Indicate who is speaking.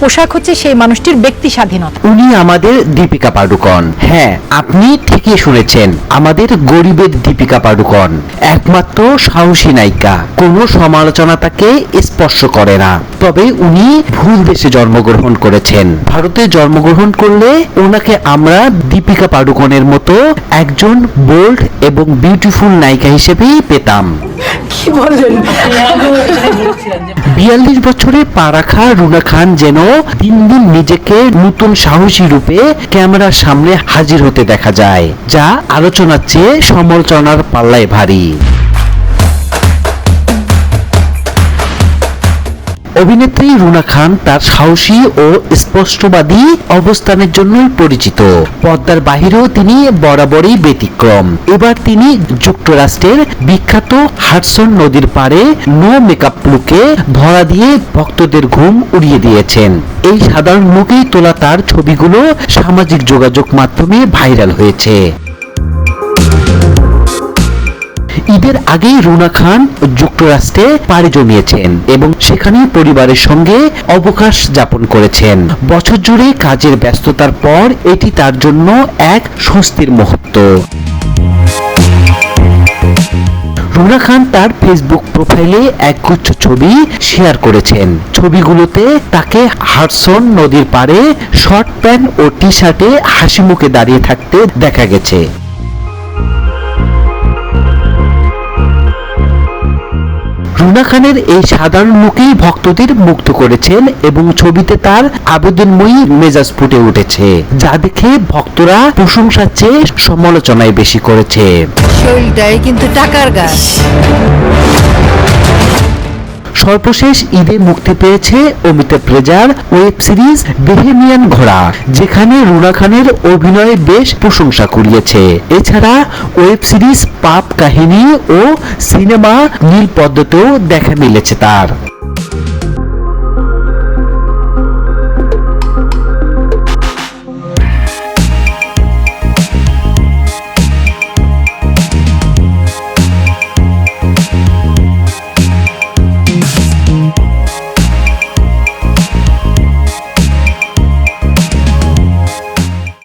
Speaker 1: পোশাক হচ্ছে সেই মানুষটির ব্যক্তি স্বাধীনতা।
Speaker 2: উনি আমাদের দীপিকা পাডুকন। হ্যাঁ আপনি ঠিকই শুনেছেন আমাদের গরিবের দীপিকা পাডুকন। একমাত্র সাহসী নায়িকা কোনো সমালোচনা তাকে স্পর্শ করে না। তবে উনি ভুল দেশে জন্মগ্রহণ করেছেন। ভারতে জন্মগ্রহণ করলে ওনাকে আমরা দীপিকা পাডুকনের মতো একজন বোল্ড এবং বিউটিফুল নায়িকা হিসেবেই পেতাম। বিয়াল্লিশ বছরে পা রাখা রুনা খান যেন দিন দিন নিজেকে নতুন সাহসী রূপে ক্যামেরার সামনে হাজির হতে দেখা যায়, যা আলোচনার চেয়ে সমালোচনার পাল্লায় ভারী। অভিনেত্রী রুনা খান তার সাহসী ও স্পষ্টবাদী অবস্থানের জন্যই পরিচিত। পদ্মার বাহিরেও তিনি বরাবরই ব্যতিক্রম। এবার তিনি যুক্তরাষ্ট্রের বিখ্যাত হাডসন নদীর পাড়ে নো মেকআপ লুকে ধরা দিয়ে ভক্তদের ঘুম উড়িয়ে দিয়েছেন। এই সাধারণ মুখেই তোলা তার ছবিগুলো সামাজিক যোগাযোগ মাধ্যমে ভাইরাল হয়েছে। ঈদের আগেই রুনা খান যুক্তরাষ্ট্রে পাড়ি জমিয়েছেন এবং সেখানে পরিবারের সঙ্গে অবকাশ যাপন করেছেন। বছর জুড়ে কাজের ব্যস্ততার পর এটি তার জন্য এক স্বস্তির মুহূর্ত। রুনা খান তার ফেসবুক প্রোফাইলে একগুচ্ছ ছবি শেয়ার করেছেন। ছবিগুলোতে তাকে হাডসন নদীর পাড়ে শর্ট প্যান্ট ও টি শার্টে হাসি মুখে দাঁড়িয়ে থাকতে দেখা গেছে। রুনা খানের এই সাধারণ মুখেই ভক্তদের মুগ্ধ করেছেন এবং ছবিতে তার আবেদনময়ী মেজাজ ফুটে উঠেছে, যা দেখে ভক্তরা প্রশংসার চেয়ে সমালোচনায় বেশি করেছে।
Speaker 3: শরীরটাই কিন্তু টাকার গাছ।
Speaker 2: সর্বশেষ ঈদে মুক্তি পেয়েছে Amitabh Reza web series Bohemian ঘোড়া, যেখানে রুনা খানের অভিনয় বেশ প্রশংসা কুড়িয়েছে। এছাড়া ওয়েব সিরিজ পাপ কাহিনী ও সিনেমা নীল পদ্মতেও দেখা মিলেছে তার।